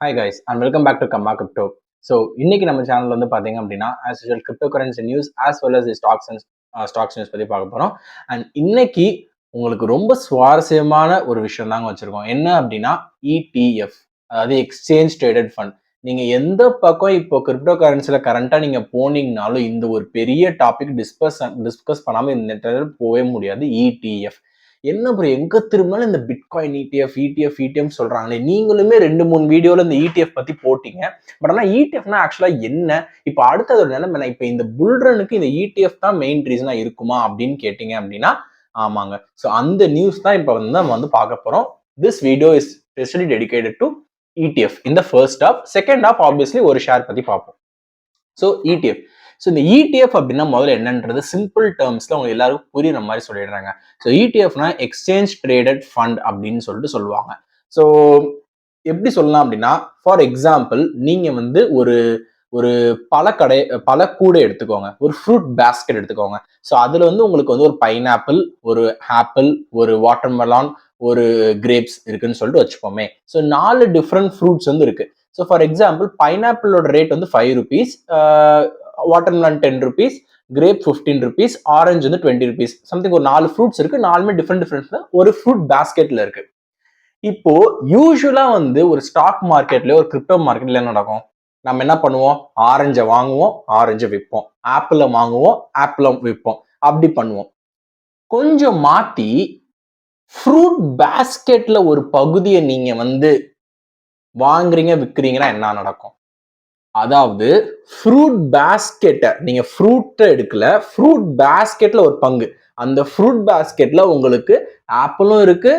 Hi guys and welcome back to Karma Crypto so இன்னைக்கு நம்ம channel வந்து பார்த்தீங்க அப்படின்னா as usual crypto currency news as well as stocks and stocks news பற்றி பார்க்க போகிறோம் அண்ட் இன்னைக்கு உங்களுக்கு ரொம்ப சுவாரஸ்யமான ஒரு விஷயம் தாங்க வச்சுருக்கோம். என்ன அப்படின்னா இடிஎஃப் அதாவது எக்ஸ்சேஞ்ச் ட்ரேடட் ஃபண்ட் நீங்கள் எந்த பக்கம் இப்போ கிரிப்டோ கரன்சியில் கரண்ட்டாக நீங்கள் போனீங்கனாலும் இந்த ஒரு பெரிய டாபிக் டிஸ்கஸ் டிஸ்கஸ் பண்ணாமல் இந்த நேரத்தில் போகவே முடியாது. இடிஎஃப் என்ன ப்ரோ எங்க திரும்பினாலும் இந்த பிட்காயின் இடிஎஃப் இடிஎஃப் இடிஎஃப் சொல்றாங்களே. நீங்களுமே ரெண்டு மூணு வீடியோல இந்த இடிஎஃப் பத்தி போட்டீங்க. பட் ஆனால் இடிஎஃப்னா ஆக்சுவலா என்ன? இப்போ அடுத்தது ஒரு நிலைமை இப்போ இந்த புல்ரனுக்கு இந்த இடிஎஃப் தான் மெயின் ரீசனா இருக்குமா அப்படின்னு கேட்டீங்க அப்படின்னா ஆமாங்க. ஸோ அந்த நியூஸ் தான் இப்போ வந்து நம்ம வந்து பார்க்க போறோம். This video is specially dedicated to ETF இந்த first off second off obviously ஒரு ஷேர் பத்தி பார்ப்போம். ஸோ இடிஎஃப் ஸோ இந்த இடிஎஃப் அப்படின்னா முதல்ல என்னன்றது சிம்பிள் டேர்ம்ஸ்ல அவங்க எல்லாருக்கும் புரியுற மாதிரி சொல்லிடுறாங்க. ஸோ இடிஎஃப்னா எக்ஸ்சேஞ்ச் ட்ரேடட் ஃபண்ட் அப்படின்னு சொல்லிட்டு சொல்லுவாங்க. ஸோ எப்படி சொல்லலாம் அப்படின்னா ஃபார் எக்ஸாம்பிள் நீங்க வந்து ஒரு ஒரு பழக்கடை பல கூடை எடுத்துக்கோங்க. ஒரு ஃப்ரூட் பேஸ்கெட் எடுத்துக்கோங்க. ஸோ அதுல வந்து உங்களுக்கு வந்து ஒரு பைனாப்பிள் ஒரு ஆப்பிள் ஒரு வாட்டர்மெலான் ஒரு கிரேப்ஸ் இருக்குன்னு சொல்லிட்டு வச்சுப்போமே. ஸோ நாலு டிஃப்ரெண்ட் ஃப்ரூட்ஸ் வந்து இருக்கு. ஸோ ஃபார் எக்ஸாம்பிள் பைனாப்பிளோட ரேட் வந்து five rupees watermelon ten rupees grape fifteen rupees orange வந்து டுவெண்ட்டி ருபீஸ் சம்திங் ஒரு நாலு ஃப்ரூட்ஸ் இருக்கு நாலுமே டிஃப்ரெண்ட் டிஃப்ரெண்ட் ஒரு ஃப்ரூட் பேஸ்கெட்ல இருக்கு. இப்போ யூஸ்வலா வந்து ஒரு ஸ்டாக் மார்க்கெட்ல ஒரு கிரிப்டோ மார்க்கெட்ல என்ன நடக்கும். நம்ம என்ன பண்ணுவோம்? ஆரஞ்சை வாங்குவோம் ஆரஞ்சை விற்போம் ஆப்பிள வாங்குவோம் ஆப்பிள விற்போம் அப்படி பண்ணுவோம். கொஞ்சம் மாத்தி ஃப்ரூட் பேஸ்கெட்ல ஒரு பகுதியை நீங்க வந்து வாங்குறீங்க விற்கிறீங்கன்னா என்ன நடக்கும்? அதாவது ஃப்ரூட் பேஸ்கெட்டை நீங்க ஃப்ரூட்டை எடுக்கல ஃப்ரூட் பேஸ்கெட்ல ஒரு பங்கு. அந்த ஃப்ரூட் பேஸ்கெட்ல உங்களுக்கு ஆப்பிளும் இருக்கு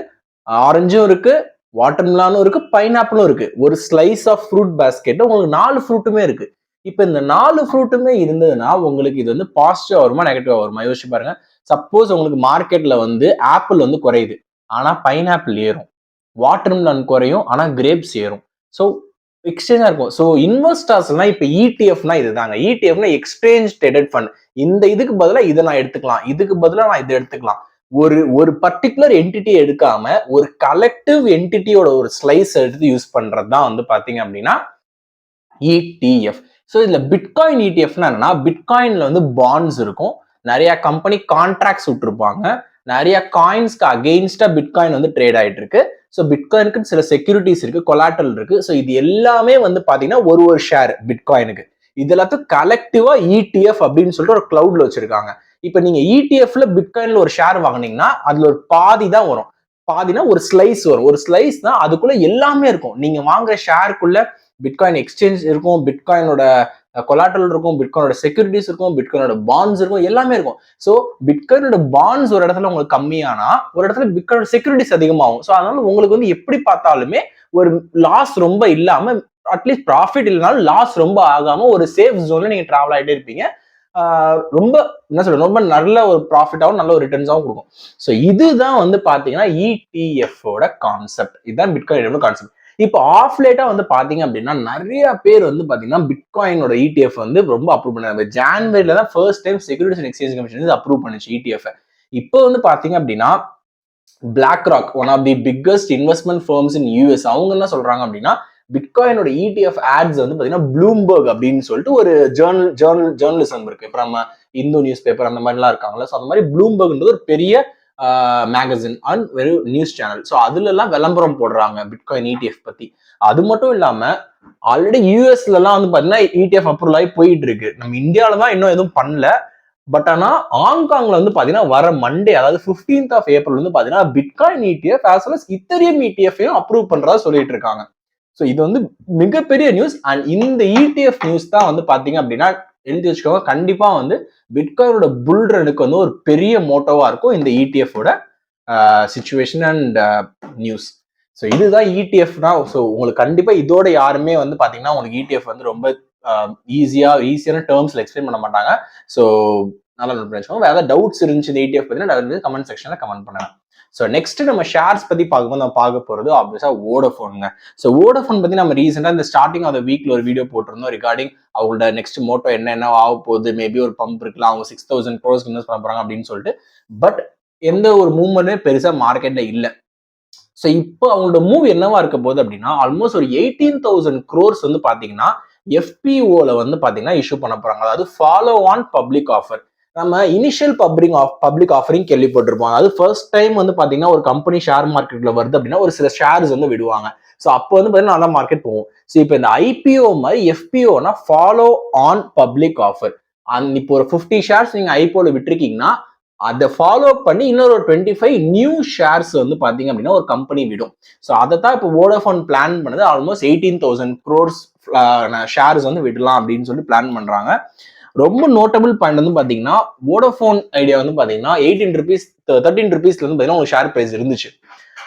ஆரஞ்சும் இருக்கு வாட்டர்மிலானும் இருக்கு பைனாப்பிளும் இருக்கு. ஒரு ஸ்லைஸ் ஆஃப் ஃப்ரூட் பேஸ்கெட் உங்களுக்கு நாலு ஃப்ரூட்டுமே இருக்கு. இப்போ இந்த நாலு ஃப்ரூட்டுமே இருந்ததுன்னா உங்களுக்கு இது வந்து பாசிட்டிவா வருமா நெகட்டிவா வருமா? யோசிச்சு பாருங்க. சப்போஸ் உங்களுக்கு மார்க்கெட்ல வந்து ஆப்பிள் வந்து குறையுது. ஆனா பைனாப்பிள் ஏறும். வாட்டர்மெலான் குறையும் ஆனா கிரேப்ஸ் ஏறும். ஸோ எக்ஸ்சேஞ்சா இருக்கும். ஸோ இன்வெஸ்டர்ஸ்னா இப்போ இடிஎஃப்னா இதுதாங்க. இடிஎஃப்னா எக்ஸ்சேஞ்ச் ட்ரேடட் ஃபண்ட் இந்த இதுக்கு பதிலாக இதை நான் எடுத்துக்கலாம். இதுக்கு பதிலாக நான் இதை எடுத்துக்கலாம். ஒரு ஒரு பர்டிகுலர் என்டிட்டி எடுக்காம ஒரு கலெக்டிவ் என்டிட்டியோட ஒரு ஸ்லைஸ் எடுத்து யூஸ் பண்றது தான் வந்து பாத்தீங்க அப்படின்னா இடிஎஃப் ஸோ இதுல பிட்காயின் இடிஎஃப்னா என்னன்னா பிட்காயின்ல வந்து பாண்ட்ஸ் இருக்கும். நிறைய கம்பெனி கான்ட்ராக்ட்ஸ் விட்டுருப்பாங்க. நிறைய காயின்ஸ்க்கு அகெயின்ஸ்டா பிட்காயின் வந்து ட்ரேட் ஆயிட்டு இருக்கு ஸோ பிட்காயினுக்கு சில செக்யூரிட்டிஸ் இருக்கு கொலாட்டல் இருக்கு. ஸோ இது எல்லாமே வந்து பாத்தீங்கன்னா ஒரு ஒரு ஷேர் பிட்காயினுக்கு இது எல்லாத்தையும் கலெக்டிவா இடிஎஃப் அப்படின்னு சொல்லிட்டு ஒரு கிளவுட்ல வச்சிருக்காங்க. இப்போ நீங்க இடிஎஃப்ல பிட்காயின்ல ஒரு ஷேர் வாங்கினீங்கன்னா அதுல ஒரு பாதி தான் வரும். பாதினா ஒரு ஸ்லைஸ் வரும். ஒரு ஸ்லைஸ் தான் அதுக்குள்ள எல்லாமே இருக்கும். நீங்க வாங்குற ஷேருக்குள்ள பிட்காயின் எக்ஸ்சேஞ்ச் இருக்கும். பிட்காயினோட கொலாட்டல் இருக்கும் பிட்காயினோட செக்யூரிட்டிஸ் இருக்கும் பிட்காயினோட பாண்ட்ஸ் இருக்கும் எல்லாமே இருக்கும். ஸோ பிட்காயினோட பாண்ட்ஸ் ஒரு இடத்துல உங்களுக்கு கம்மியானா ஒரு இடத்துல பிட்காயினோட செக்யூரிட்டிஸ் அதிகமாகும். ஸோ அதனால உங்களுக்கு வந்து எப்படி பார்த்தாலுமே ஒரு லாஸ் ரொம்ப இல்லாம அட்லீஸ்ட் ப்ராஃபிட் இல்லைனாலும் லாஸ் ரொம்ப ஆகாம ஒரு சேஃப் ஜோன்ல நீங்க டிராவல் ஆகிட்டே இருப்பீங்க. ரொம்ப என்ன சொல்ற ரொம்ப நல்ல ஒரு ப்ராஃபிட்டாகவும் நல்ல ஒரு ரிட்டர்ன்ஸாகவும் கொடுக்கும். ஸோ இதுதான் வந்து பாத்தீங்கன்னா இடிஎஃப்ஓட கான்செப்ட் இதுதான் பிட்காயின் கான்செப்ட் இப்போ ஆஃப் லேட்டா வந்து பாத்தீங்க அப்படின்னா நிறைய பேர் வந்து பாத்தீங்கன்னா பிட்காயினோட இடிஎஃப் வந்து ரொம்ப அப்ரூவ் பண்ணாங்க. ஜான்வரியில தான் first time securities and exchange commission approve பண்ணுச்சு இடிஎஃப் இப்போ வந்து பாத்தீங்க அப்படின்னா BlackRock one of the biggest investment firms in US அவங்க என்ன சொல்றாங்க அப்படின்னா பிட்காயினோட இடிஎஃப் ஆட்ஸ் வந்து பாத்தீங்கன்னா ப்ளூம்பர்க் அப்படின்னு சொல்லிட்டு ஒரு ஜேர்னல் ஜேர்னல் ஜேர்னலிசம் இருக்கு. இப்போ நம்ம இந்து நியூஸ் பேப்பர் அந்த மாதிரிலாம் இருக்காங்களா ஸோ அந்த மாதிரி ப்ளூம்பர்க்ன்றது ஒரு பெரிய மேகசின் அண்ட் வெறும் நியூஸ் சேனல் ஸோ அதுல எல்லாம் விளம்பரம் போடுறாங்க பிட்காயின் இடிஎஃப் பத்தி. அது மட்டும் இல்லாம ஆல்ரெடி யூஎஸ்ல எல்லாம் வந்து பாத்தீங்கன்னா இடிஎஃப் அப்ரூவல் ஆகி போயிட்டு இருக்கு நம்ம இந்தியாவில தான் இன்னும் எதுவும் பண்ணல. பட் ஆனா ஹாங்காங்ல வந்து பாத்தீங்கன்னா வர மண்டே அதாவது பிப்டீன்த் ஆஃப் ஏப்ரல் வந்து பாத்தீங்கன்னா bitcoin ETF as well as Ethereum இடிஎஃப்ஐயும் approve பண்றதா சொல்லிட்டு இருக்காங்க. ஸோ இது வந்து மிகப்பெரிய நியூஸ் அண்ட் இந்த இடிஎஃப் நியூஸ் தான் வந்து பாத்தீங்க அப்படின்னா எழுதி வச்சுக்கோங்க கண்டிப்பா வந்து பிட்காயினோட புல் ரனுக்கு வந்து ஒரு பெரிய மோட்டோவா இருக்கும். இந்த இடிஎஃபோட சுச்சுவேஷன் அண்ட் நியூஸ் ஸோ இதுதான் இடிஎஃப்னா ஸோ உங்களுக்கு கண்டிப்பா இதோட யாருமே வந்து பாத்தீங்கன்னா உங்களுக்கு இடிஎஃப் வந்து ரொம்ப ஈஸியா ஈஸியான டேர்ம்ஸ்ல எக்ஸ்பிளைன் பண்ண மாட்டாங்க. ஸோ நல்லா நோட் பண்ணி வேற ஏதாவது டவுட்ஸ் இருந்துச்சு இந்த இடிஎஃப் பத்தி வந்து கமெண்ட் செக்ஷன்ல கமெண்ட் பண்ணுங்க. ஸோ நெக்ஸ்ட் நம்ம ஷேர்ஸ் பத்தி பார்க்கும்போது நம்ம பார்க்க போறது ஆப்வியஸா ஓடோஃபோனுங்க ஸோ ஓடோஃபோன் பத்தி நம்ம ரீசெண்டாக இந்த ஸ்டார்டிங் ஆஃப் வீக்ல ஒரு வீடியோ போட்டிருந்தோம். ரிகார்டிங் அவங்களோட நெக்ஸ்ட் மோட்டோ என்ன என்ன ஆக போகுது மேபி ஒரு பம்ப் இருக்கலாம் அவங்க சிக்ஸ் தௌசண்ட் க்ரோஸ் இன்வெஸ்ட் பண்ண போறாங்க அப்படின்னு சொல்லிட்டு. பட் எந்த ஒரு மூவ்மெண்ட்டுமே பெருசா மார்க்கெட்ல இல்லை. ஸோ இப்போ அவங்களோட மூவ் என்னவா இருக்க போகுது அப்படின்னா ஆல்மோஸ்ட் ஒரு எயிட்டீன் தௌசண்ட் க்ரோர்ஸ் வந்து பாத்தீங்கன்னா எஃபிஓல வந்து பாத்தீங்கன்னா இஷ்யூ பண்ண போறாங்க. அதாவது ஃபாலோ ஆன் பப்ளிக் ஆஃபர் நம்ம initial public off public offering கேள்விப்பட்டிருப்போம். அதாவது ஃபர்ஸ்ட் டைம் வந்து பாத்தீங்கன்னா ஒரு கம்பெனி ஷேர் மார்க்கெட்ல வருது அப்படின்னா ஒரு சில ஷேர்ஸ் வந்து விடுவாங்க. ஸோ அப்போ வந்து பார்த்தீங்கன்னா நல்லா மார்க்கெட் போகும். ஸோ இப்போ இந்த ஐபிஓ மாதிரி எஃபிஓனா follow on public offer and இப்போ ஒரு ஃபிஃப்டி ஷேர்ஸ் நீங்க ஐபிஓல விட்டுருக்கீங்கன்னா அதை ஃபாலோ பண்ணி இன்னொரு ஒரு டுவெண்ட்டி ஃபைவ் நியூ ஷேர்ஸ் வந்து பார்த்தீங்க அப்படின்னா ஒரு கம்பெனி விடும். ஸோ அதை தான் இப்போ வோடஃபோன் பிளான் பண்ணது. Almost eighteen thousand crores shares வந்து விடலாம் அப்படின்னு சொல்லி பிளான் பண்ணுறாங்க ரொம்ப நோட்டபிள் பாயிண்ட் வந்து பார்த்தீங்கன்னா வோடஃபோன் ஐடியா வந்து பார்த்தீங்கன்னா எயிட்டீன் ருபீஸ் தேர்ட்டின் ருபீஸ்ல வந்து பார்த்தீங்கன்னா ஒரு ஷேர் ப்ரைஸ் இருந்துச்சு.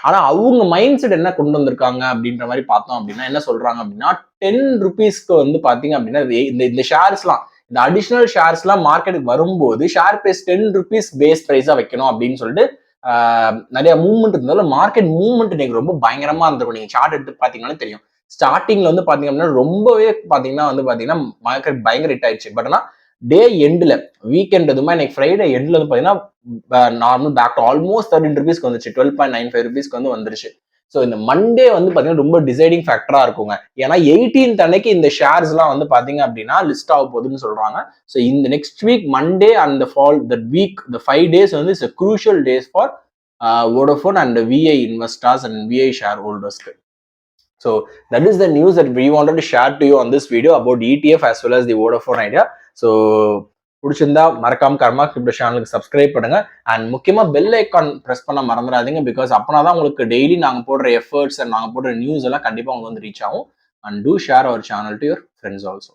ஆனால் அவங்க மைண்ட் செட் என்ன கொண்டு வந்திருக்காங்க அப்படின்ற மாதிரி பார்த்தோம் அப்படின்னா என்ன சொல்றாங்க அப்படின்னா டென் ருபீஸ்க்கு வந்து பார்த்தீங்க அப்படின்னா இந்த இந்த ஷேர்ஸ்லாம் இந்த அடிஷனல் ஷேர்ஸ்லாம் மார்க்கெட்டுக்கு வரும்போது share price ten rupees base ப்ரைஸாக வைக்கணும் அப்படின்னு சொல்லிட்டு நிறைய மூவ்மெண்ட் இருந்தாலும் மார்க்கெட் மூவ்மெண்ட் இன்னைக்கு ரொம்ப பயங்கரமா இருந்திருக்கும். நீங்க சார்ட் எடுத்து பாத்தீங்கன்னா தெரியும். ஸ்டார்டிங்ல வந்து பாத்தீங்க அப்படின்னா ரொம்பவே பாத்தீங்கன்னா வந்து பாத்தீங்கன்னா மார்க்கெட் பயங்கர ஹிட் ஆயிடுச்சு. பட் ஆனா டே எண்ட்ல வீக்கெண்ட் எதுவுமே இன்னைக்கு ஃப்ரைடே எண்ட்ல வந்து பாத்தீங்கன்னா நார்மல் பேக் ஆல்மோஸ்ட் தேர்ட்டின் ருபீஸ்க்கு வந்துச்சு. டுவெல் பாயிண்ட் நைன் ஃபைவ் ருபீஸ்க்கு வந்து வந்துருச்சு. ஸோ இந்த மண்டே வந்து பார்த்தீங்கன்னா ரொம்ப டிசைடிங் ஃபேக்டராக இருக்குங்க. ஏன்னா எயிட்டீன்த் அன்னைக்கு இந்த ஷேர்ஸ்லாம் வந்து பார்த்தீங்க அப்படின்னா லிஸ்ட் ஆக போகுதுன்னு சொல்கிறாங்க ஸோ இந்த next week Monday and the fall the week the five days வந்து it's crucial days for Vodafone and VI investors and VI share ஹோல்டர்ஸ்க்கு so that is the news that we wanted share to you on this video about ETF ETF well as the the Idea so பிடிச்சிருந்தா மறக்காம Karma Crypto சேனலுக்கு subscribe பண்ணுங்க. And முக்கியமா bell icon press பண்ண மறந்துடாதீங்க because அப்போனா தான் உங்களுக்கு டெய்லி நாங்க போடுற எஃபர்ட்ஸ் அண்ட் நாங்க போடுற நியூஸ் எல்லாம் கண்டிப்பா உங்களுக்கு வந்து ரீச் ஆகும். And do share our channel to your friends also